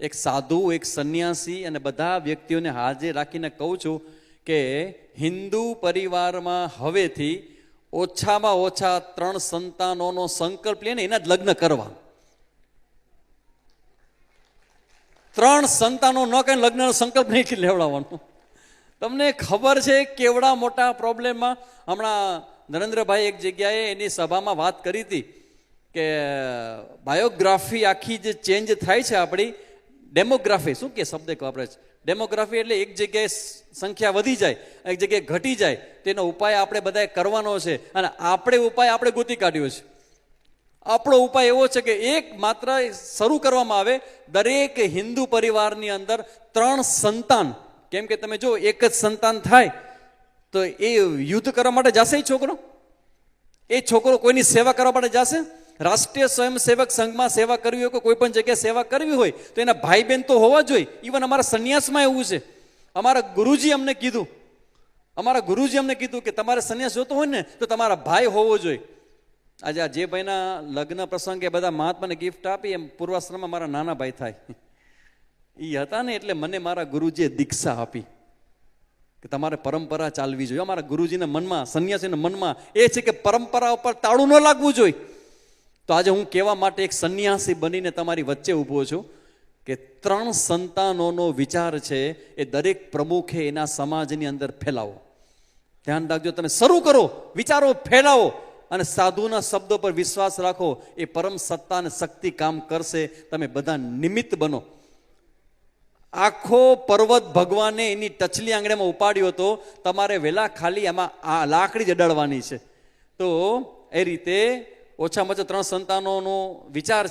એક સાધુ, એક સંન્યાસી અને બધા વ્યક્તિઓને હાજર રાખીને કહું છું કે હિન્દુ પરિવારમાં હવેથી ઓછામાં ઓછા ત્રણ સંતાનોનો સંકલ્પ લઈને એના જ લગ્ન કરવા. ત્રણ સંતાનો ન કઈ લગ્નનો સંકલ્પ નહીં લેવડાવવાનો. તમને ખબર છે કેવડા મોટા પ્રોબ્લેમમાં હમણાં નરેન્દ્રભાઈ એક જગ્યાએ એની સભામાં વાત કરી હતી કે બાયોગ્રાફી આખી જે ચેન્જ થાય છે આપણી ડેમોગ્રાફી, શું કે શબ્દ વાપરે છે ડેમોગ્રાફી એટલે એક જગ્યાએ સંખ્યા વધી જાય, એક જગ્યાએ ઘટી જાય, તેનો ઉપાય આપણે બધાએ કરવાનો છે અને આપણે ઉપાય આપણે ગોતી કાઢ્યો છે. આપણો ઉપાય એવો છે કે એક માત્ર શરૂ કરવામાં આવે, દરેક હિન્દુ પરિવારની અંદર ત્રણ સંતાન, કેમ કે તમે જો એક જ સંતાન થાય, તો એ યુદ્ધ કરવા માટે જશે એ છોકરો? એ છોકરો કોઈની સેવા કરવા માટે જશે? રાષ્ટ્રીય સ્વયંસેવક સંઘમાં સેવા કરવી હોય કે કોઈ પણ જગ્યાએ સેવા કરવી હોય, તો એના ભાઈ બહેન તો હોવા જોઈએ ઇવન અમારા સંન્યાસમાં એવું છે. અમારા ગુરુજી અમને કીધું. અમારા ગુરુજી અમને કીધું કે તમારે સંન્યાસ જોતો હોય ને, તો તમારા ભાઈ હોવો જોઈએ આજે આ જે ભાઈના લગ્ન પ્રસંગે બધા મહાત્માને ગિફ્ટ આપી, એમ પૂર્વાશ્રમમાં મારા નાના ભાઈ થાય. એ હતા ને એટલે મને મારા ગુરુજીએ દીક્ષા આપી કે તમારે પરંપરા ચાલવી જોઈએ. અમારા ગુરુજીના મનમાં, સંન્યાસીના મનમાં એ છે કે પરંપરા ઉપર તાળું ન લાગવું જોઈએ. તો આજે હું કહેવા માટે એક સંન્યાસી બનીને તમારી વચ્ચે ઊભો છું કે ત્રણ સંતાનોનો વિચાર છે એ દરેક પ્રમુખે એના સમાજની અંદર ફેલાવો. ધ્યાન રાખજો, તમે શરૂ કરો, વિચારો ફેલાવો અને સાધુના શબ્દો પર વિશ્વાસ રાખો, એ પરમ સત્તા અને શક્તિ કામ કરશે, તમે બધા નિમિત્ત બનો. આખો પર્વત ભગવાને એની ટચલી આંગળીમાં ઉપાડ્યો હતો, તમારે વેલા ખાલી એમાં આ લાકડી જ અડાડવાની છે. તો એ રીતે ઓછામાં ઓછા ત્રણ સંતાનોનો વિચાર